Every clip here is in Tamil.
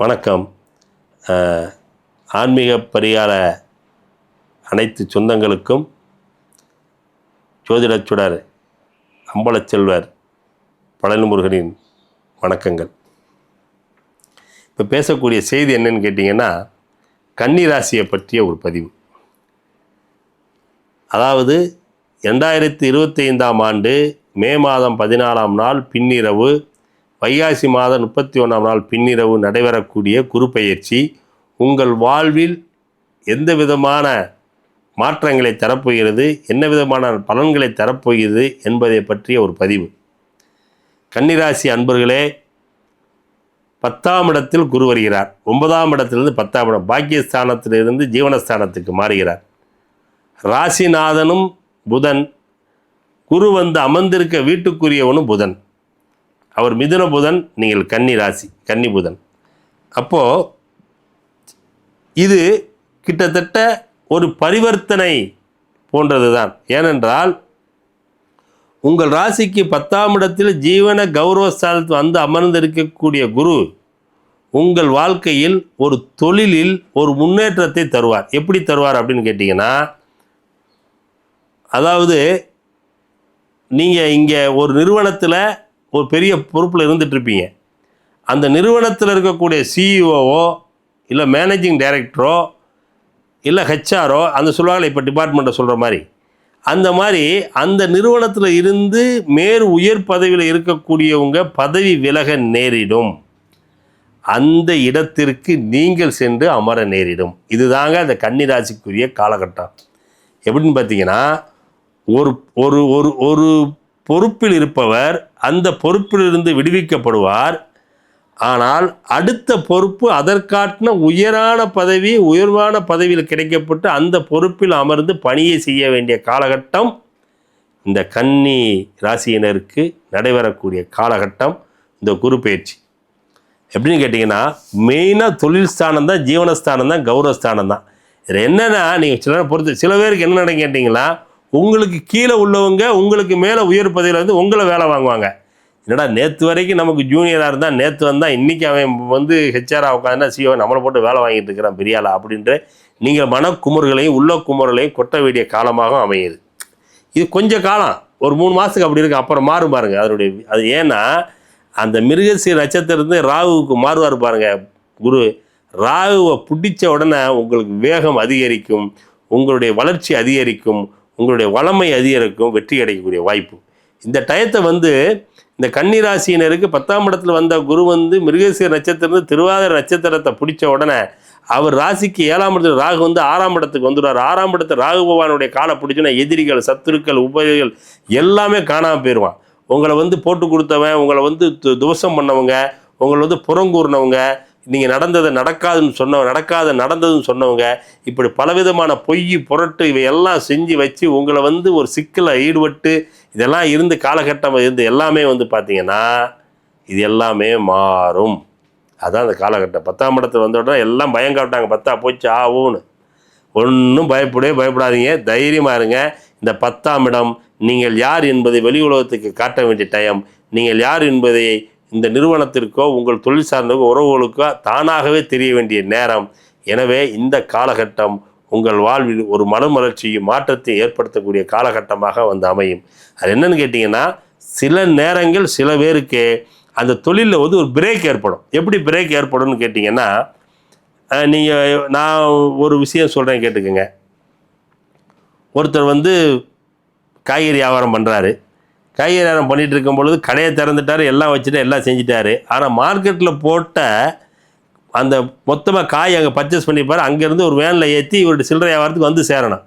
வணக்கம். ஆன்மீக பரிகார அனைத்து சொந்தங்களுக்கும் ஜோதிடச்சுடர் அம்பலச்செல்வர் பழனிமுருகனின் வணக்கங்கள். இப்போ பேசக்கூடிய செய்தி என்னன்னு கேட்டிங்கன்னா கன்னிராசியை பற்றிய ஒரு பதிவு. அதாவது ரெண்டாயிரத்தி இருபத்தி ஐந்தாம் ஆண்டு மே மாதம் பதினாலாம் நாள் பின்னிரவு வைகாசி மாதம் முப்பத்தி ஒன்றாம் நாள் பின்னிரவு நடைபெறக்கூடிய குரு உங்கள் வாழ்வில் எந்த விதமான மாற்றங்களை தரப்போகிறது என்ன விதமான பலன்களை தரப்போகிறது என்பதை பற்றிய ஒரு பதிவு. கன்னிராசி அன்பர்களே பத்தாம் இடத்தில் குரு வருகிறார். ஒன்பதாம் இடத்திலிருந்து பத்தாம் இடம் பாக்கியஸ்தானத்திலிருந்து ஜீவனஸ்தானத்துக்கு மாறுகிறார். ராசிநாதனும் புதன். குரு வந்து அமர்ந்திருக்க வீட்டுக்குரியவனும் புதன். அவர் மிதுன புதன் நீங்கள் கன்னி ராசி கன்னி புதன். அப்போது இது கிட்டத்தட்ட ஒரு பரிவர்த்தனை போன்றது தான் ஏனென்றால் உங்கள் ராசிக்கு பத்தாம் இடத்தில் ஜீவன கௌரவஸ்தானத்தில் வந்து அமர்ந்திருக்கக்கூடிய குரு உங்கள் வாழ்க்கையில் ஒரு தொழிலில் ஒரு முன்னேற்றத்தை தருவார். எப்படி தருவார் அப்படின்னு கேட்டிங்கன்னா அதாவது நீங்கள் இங்கே ஒரு நிறுவனத்தில் ஒரு பெரிய பொறுப்பில் இருந்துகிட்ருப்பீங்க அந்த நிறுவனத்தில் இருக்கக்கூடிய சிஇஓவோ இல்லை மேனேஜிங் டைரக்டரோ இல்லை ஹெச்ஆரோ அந்த சொல்லுவாங்களே இப்போ டிபார்ட்மெண்ட்டை சொல்கிற மாதிரி அந்த மாதிரி அந்த நிறுவனத்தில் இருந்து மேல் உயர் பதவியில் இருக்கக்கூடியவங்க பதவி விலக நேரிடும். அந்த இடத்திற்கு நீங்கள் சென்று அமர நேரிடும். இதுதாங்க அந்த கன்னிராசிக்குரிய காலகட்டம். எப்படின்னு பார்த்தீங்கன்னா ஒரு ஒரு ஒரு ஒரு பொறுப்பில் இருப்பவர் அந்த பொறுப்பிலிருந்து விடுவிக்கப்படுவார். ஆனால் அடுத்த பொறுப்பு அதற்காட்டின உயரான பதவி உயர்வான பதவியில் கிடைக்கப்பட்டு அந்த பொறுப்பில் அமர்ந்து பணியை செய்ய வேண்டிய காலகட்டம் இந்த கன்னி ராசியினருக்கு நடைபெறக்கூடிய காலகட்டம் இந்த குரு பயிற்சி. எப்படின்னு கேட்டிங்கன்னா மெயினாக தொழில் ஸ்தானம் தான் ஜீவனஸ்தானம் தான் கௌரவஸ்தானம் தான். இதில் என்னென்னா நீங்கள் சில பொறுத்து சில பேருக்கு என்ன நடக்கும் கேட்டிங்கன்னா உங்களுக்கு கீழே உள்ளவங்க உங்களுக்கு மேலே உயர் பதவியில் வந்து உங்களை வேலை வாங்குவாங்க. என்னடா நேற்று வரைக்கும் நமக்கு ஜூனியராக இருந்தால் நேற்று வந்தால் இன்றைக்கி அவன் வந்து ஹெச்ஆராக உட்காந்துனா சிஓ நம்மளை போட்டு வேலை வாங்கிட்டு இருக்கிறான் பெரியாளா? அப்படின்ற நீங்கள் மனக்குமுறுகளையும் உள்ள குமுறலையும் கொட்ட வேண்டிய காலமாக அமையுது. இது கொஞ்சம் காலம் ஒரு மூணு மாதத்துக்கு அப்படி இருக்குது அப்புறம் மாறும் பாருங்கள் அதனுடைய அது ஏன்னா அந்த மிருகசி நட்சத்திரத்து ராகுவுக்கு மாறுவார் பாருங்கள் குரு ராகுவை பிடிச்ச உடனே உங்களுக்கு வேகம் அதிகரிக்கும் உங்களுடைய வளர்ச்சி அதிகரிக்கும் உங்களுடைய வளமை அதிகரிக்கும் வெற்றி கிடைக்கக்கூடிய வாய்ப்பு. இந்த டயத்தை வந்து இந்த கன்னிராசியினருக்கு பத்தாம் இடத்துல வந்த குரு வந்து மிருகசீர நட்சத்திரம் திருவாதிர நட்சத்திரத்தை பிடிச்ச உடனே அவர் ராசிக்கு ஏழாம் இடத்துல ராகு வந்து ஆறாம் இடத்துக்கு வந்துடுவார். ஆறாம் இடத்து ராகு பகவானுடைய காலை பிடிச்சோன்னா எதிரிகள் சத்துருக்கள் உபயோகிகள் எல்லாமே காணாமல் போயிடுவான் உங்களை வந்து போட்டு கொடுத்தவன் உங்களை வந்து து- துவசம் பண்ணவங்க உங்களை வந்து புறங்கூறினவங்க நீங்கள் நடந்ததை நடக்காதுன்னு சொன்னவங்க நடக்காத நடந்ததுன்னு சொன்னவங்க இப்படி பலவிதமான பொய் புரட்டு இவையெல்லாம் செஞ்சு வச்சு உங்களை வந்து ஒரு சிக்கலை ஈடுபட்டு இதெல்லாம் இருந்து காலகட்டம் இருந்து எல்லாமே வந்து பார்த்தீங்கன்னா இது எல்லாமே மாறும். அதான் அந்த காலகட்டம். பத்தாம் இடத்துல வந்த உடனே எல்லாம் பயம் காட்டாங்க பத்தா போச்சு ஆவுன்னு. ஒன்றும் பயப்படவே பயப்படாதீங்க. தைரியமாக இருங்க. இந்த பத்தாம் இடம் நீங்கள் யார் என்பதை வெளி உலகத்துக்கு காட்ட வேண்டிய டைம் நீங்கள் யார் என்பதை இந்த நிறுவனத்திற்கோ உங்கள் தொழில் சார்ந்த உறவுகளுக்கோ தானாகவே தெரிய வேண்டிய நேரம். எனவே இந்த காலகட்டம் உங்கள் வாழ்வில் ஒரு மனமலர்ச்சியும் மாற்றத்தை ஏற்படுத்தக்கூடிய காலகட்டமாக வந்து அமையும். அது என்னன்னு கேட்டிங்கன்னா சில நேரங்கள் சில பேருக்கு அந்த தொழிலில் வந்து ஒரு பிரேக் ஏற்படும். எப்படி பிரேக் ஏற்படும்னு கேட்டிங்கன்னா நீங்கள் நான் ஒரு விஷயம் சொல்கிறேன் கேட்டுக்கோங்க. ஒருத்தர் வந்து காய்கறி வியாபாரம் பண்ணுறாரு கையை நேரம் பண்ணிகிட்டு இருக்கும் பொழுது கடையை திறந்துட்டாரு எல்லாம் வச்சுட்டு எல்லாம் செஞ்சுட்டாரு. ஆனால் மார்க்கெட்டில் போட்ட அந்த மொத்தமாக காய் அங்கே பர்ச்சேஸ் பண்ணிப்பார். அங்கேருந்து ஒரு வேனில் ஏற்றி இவருடைய சில்லறை வியாபாரத்துக்கு வந்து சேரணும்.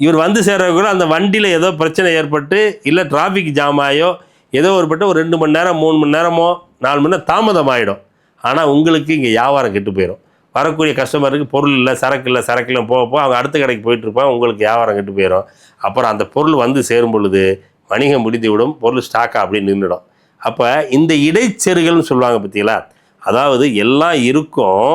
இவர் வந்து கூட அந்த வண்டியில் ஏதோ பிரச்சனை ஏற்பட்டு இல்லை டிராஃபிக் ஜாம் ஆயோ ஏதோ ஒரு ஒருப்பட்ட ஒரு ரெண்டு மணி நேரம் மூணு மணி நேரமோ நாலு மணி நேரம் தாமதம் ஆகிடும் ஆனால் உங்களுக்கு இங்கே வியாபாரம் கெட்டு போயிடும் வரக்கூடிய கஸ்டமருக்கு பொருள் இல்லை சரக்கு இல்லை சரக்கு இல்லை போக போக அவங்க அடுத்த கடைக்கு போயிட்டு இருப்பாங்க உங்களுக்கு வியாபாரம் கெட்டு போயிடும் அப்புறம் அந்த பொருள் வந்து சேரும் பொழுது வணிகம் முடிந்து விடும் பொருள் ஸ்டாக்காக அப்படின்னு நின்றுடும். அப்போ இந்த இடைச்செருகள்னு சொல்லுவாங்க பார்த்தீங்களா? அதாவது எல்லாம் இருக்கும்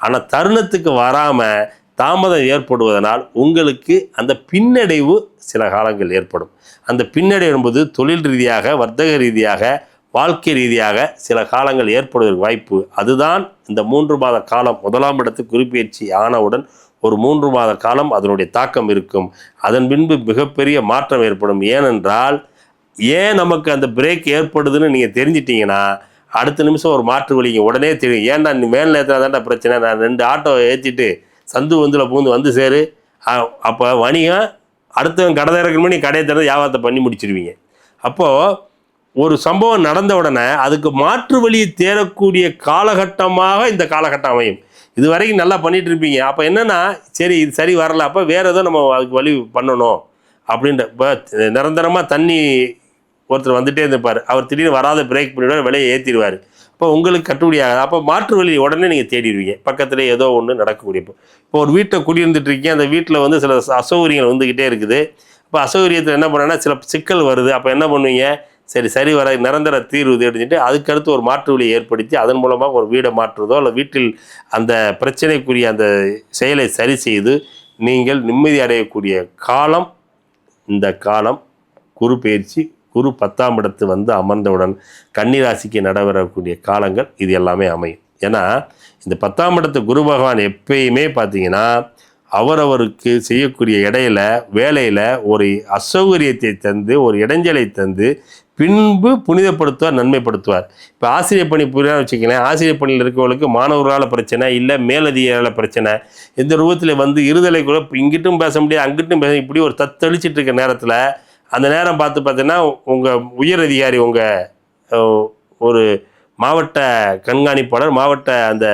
ஆனால் தருணத்துக்கு வராமல் தாமதம் ஏற்படுவதனால் உங்களுக்கு அந்த பின்னடைவு சில காலங்கள் ஏற்படும். அந்த பின்னடைவு என்பது தொழில் ரீதியாக வர்த்தக ரீதியாக வாழ்க்கை ரீதியாக சில காலங்கள் ஏற்படுவதற்கு வாய்ப்பு. அதுதான் இந்த மூன்று மாத காலம் முதலாம் இடத்து குறிப்பெயர்ச்சி ஆனவுடன் ஒரு மூன்று மாத காலம் அதனுடைய தாக்கம் இருக்கும். அதன் பின்பு மிகப்பெரிய மாற்றம் ஏற்படும். ஏனென்றால் ஏன் நமக்கு அந்த பிரேக் ஏற்படுதுன்னு நீங்கள் தெரிஞ்சிட்டிங்கன்னா அடுத்த நிமிஷம் ஒரு மாற்று வழிங்க உடனே தெரியும். ஏன்டா நீ மேல் நேரத்தில் தான்டா பிரச்சனை? நான் ரெண்டு ஆட்டோ ஏற்றிட்டு சந்து வந்துல பூந்து வந்து சேரு. அப்போ வணிகம் அடுத்தவன் கடை திறக்கணும் நீ கடையை திறந்து வியாபாரத்தை பண்ணி முடிச்சிருவீங்க. அப்போது ஒரு சம்பவம் நடந்த உடனே அதுக்கு மாற்று வழியை தேடக்கூடிய காலகட்டமாக இந்த காலகட்டம் அமையும். இது வரைக்கும் நல்லா பண்ணிட்டு இருப்பீங்க. அப்போ என்னன்னா சரி இது சரி வரல. அப்போ வேற ஏதோ நம்ம அதுக்கு வழி பண்ணணும். அப்படின்ற இப்போ நிரந்தரமாக தண்ணி ஒருத்தர் வந்துட்டே இருந்திருப்பார். அவர் திடீர்னு வராத பிரேக் பண்ணிவிடுவார் விலையை ஏற்றிடுவார் அப்போ உங்களுக்கு கட்டுப்படி ஆகாது. அப்போ மாற்று வழி உடனே நீங்கள் தேடிடுவீங்க. பக்கத்தில் ஏதோ ஒன்று நடக்கக்கூடிய இப்போ இப்போ ஒரு வீட்டை குடியிருந்துட்டு இருக்கீங்க. அந்த வீட்டில் வந்து சில அசௌகரியங்கள் வந்துக்கிட்டே இருக்குது. இப்போ அசௌகரியத்தில் என்ன பண்ணேன்னா சில சிக்கல் வருது. அப்போ என்ன பண்ணுவீங்க? சரி சரி வர நிரந்தர தீர்வு தேடிஞ்சிட்டு அதுக்கடுத்து ஒரு மாற்று வழியை ஏற்படுத்தி அதன் மூலமாக ஒரு வீடை மாற்றுறதோ இல்லை வீட்டில் அந்த பிரச்சனைக்குரிய அந்த செயலை சரி செய்து நீங்கள் நிம்மதி அடையக்கூடிய காலம் இந்த காலம் குரு பயிற்சி குரு பத்தாம் இடத்து வந்து அமர்ந்தவுடன் கன்னிராசிக்கு நடைபெறக்கூடிய காலங்கள் இது எல்லாமே அமையும். ஏன்னா இந்த பத்தாம் இடத்து குரு பகவான் எப்பயுமே பார்த்தீங்கன்னா அவரவருக்கு செய்யக்கூடிய இடையில வேலையில் ஒரு அசௌகரியத்தை தந்து ஒரு இடைஞ்சலை தந்து பின்பு புனிதப்படுத்துவார் நன்மைப்படுத்துவார். இப்போ ஆசிரியர் பணி புரியா வச்சுக்கலாம் ஆசிரியர் பணியில் இருக்கவங்களுக்கு மாணவர்களால் பிரச்சனை இல்லை மேலதிகாரியால் பிரச்சனை. இந்த ரூபத்தில் வந்து இருதலை கூட இங்கிட்டும் பேச முடியாது அங்கிட்டும் பேச இப்படி ஒரு தத்தளிச்சிட்டு இருக்க நேரத்தில் அந்த நேரம் பார்த்து பார்த்தீங்கன்னா உங்கள் உயர் அதிகாரி உங்கள் ஒரு மாவட்ட கண்காணிப்பாளர் மாவட்ட அந்த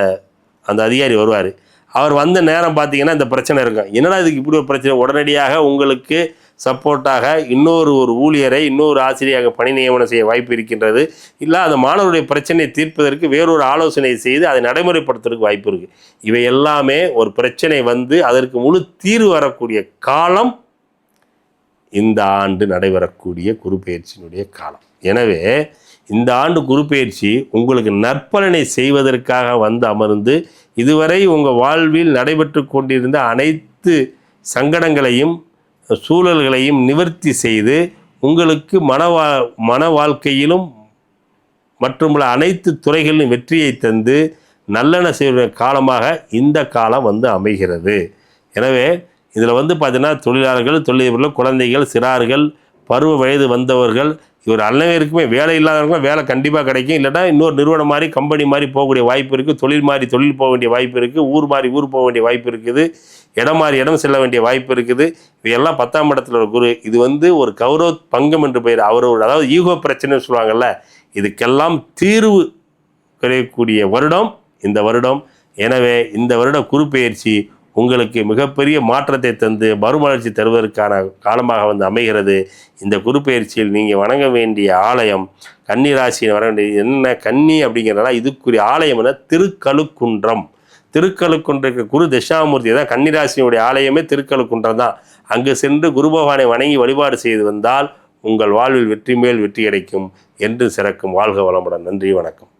அந்த அதிகாரி வருவார். அவர் வந்த நேரம் பார்த்தீங்கன்னா இந்த பிரச்சனை இருக்கும். என்னடா இதுக்கு இப்படி ஒரு பிரச்சனை? உடனடியாக உங்களுக்கு சப்போர்ட்டாக இன்னொரு ஒரு ஊழியரை இன்னொரு ஆசிரியராக பணி நியமனம் செய்ய வாய்ப்பு இருக்கின்றது. இல்லை அந்த மாணவருடைய பிரச்சனையை தீர்ப்பதற்கு வேறொரு ஆலோசனை செய்து அதை நடைமுறைப்படுத்துறதுக்கு வாய்ப்பு இருக்குது இவை எல்லாமே ஒரு பிரச்சனை வந்து அதற்கு முழு தீர்வு வரக்கூடிய காலம் இந்த ஆண்டு நடைபெறக்கூடிய குரு பயிற்சியினுடைய காலம். எனவே இந்த ஆண்டு குரு பயிற்சி உங்களுக்கு நற்பலனை செய்வதற்காக வந்து அமர்ந்து இதுவரை உங்கள் வாழ்வில் நடைபெற்று கொண்டிருந்த அனைத்து சங்கடங்களையும் சூழல்களையும் நிவர்த்தி செய்து உங்களுக்கு மனவா மன வாழ்க்கையிலும் மற்றும் அனைத்து துறைகளிலும் வெற்றியை தந்து நல்லெண்ண செய்கிற காலமாக இந்த காலம் வந்து அமைகிறது. எனவே இதில் வந்து பார்த்தீங்கன்னா தொழிலாளர்கள் தொழிலதிபர்கள் குழந்தைகள் சிறார்கள் பருவ வயது வந்தவர்கள் இவர் அனைவருக்குமே வேலை இல்லாதவர்களும் வேலை கண்டிப்பாக கிடைக்கும். இல்லைன்னா இன்னொரு நிறுவனம் மாதிரி கம்பெனி மாதிரி போகக்கூடிய வாய்ப்பு இருக்குது தொழில் மாதிரி தொழில் போக வேண்டிய வாய்ப்பு இருக்குது ஊர் மாதிரி ஊர் போக வேண்டிய வாய்ப்பு இருக்குது. இடம் மாறி இடம் செல்ல வேண்டிய வாய்ப்பு இருக்குது. இவையெல்லாம் பத்தாம் இடத்துல ஒரு குரு. இது வந்து ஒரு கௌரவ பங்கம் என்று பெயர். அவரோட அதாவது ஈகோ பிரச்சனைன்னு சொல்லுவாங்கல்ல இதுக்கெல்லாம் தீர்வு கிடைக்கக்கூடிய வருடம் இந்த வருடம். எனவே இந்த வருட குரு பயிற்சி உங்களுக்கு மிகப்பெரிய மாற்றத்தை தந்து மறுமலர்ச்சி தருவதற்கான காலமாக வந்து அமைகிறது. இந்த குருப்பெயர்ச்சியில் நீங்கள் வணங்க வேண்டிய ஆலயம் கன்னி ராசியில் வர வேண்டிய என்ன கன்னி அப்படிங்கிறதா இதுக்குரிய ஆலயம் என்ன? திருக்கழுக்குன்றம். திருக்கழுக்குன்ற குரு தசாமூர்த்தி தான் கன்னிராசியினுடைய ஆலயமே திருக்கழுக்குன்றம் தான். அங்கு சென்று குரு பகவானை வணங்கி வழிபாடு செய்து வந்தால் உங்கள் வாழ்வில் வெற்றி மேல் வெற்றி கிடைக்கும். என்று சிறக்கும். வாழ்க வளமுடன். நன்றி வணக்கம்.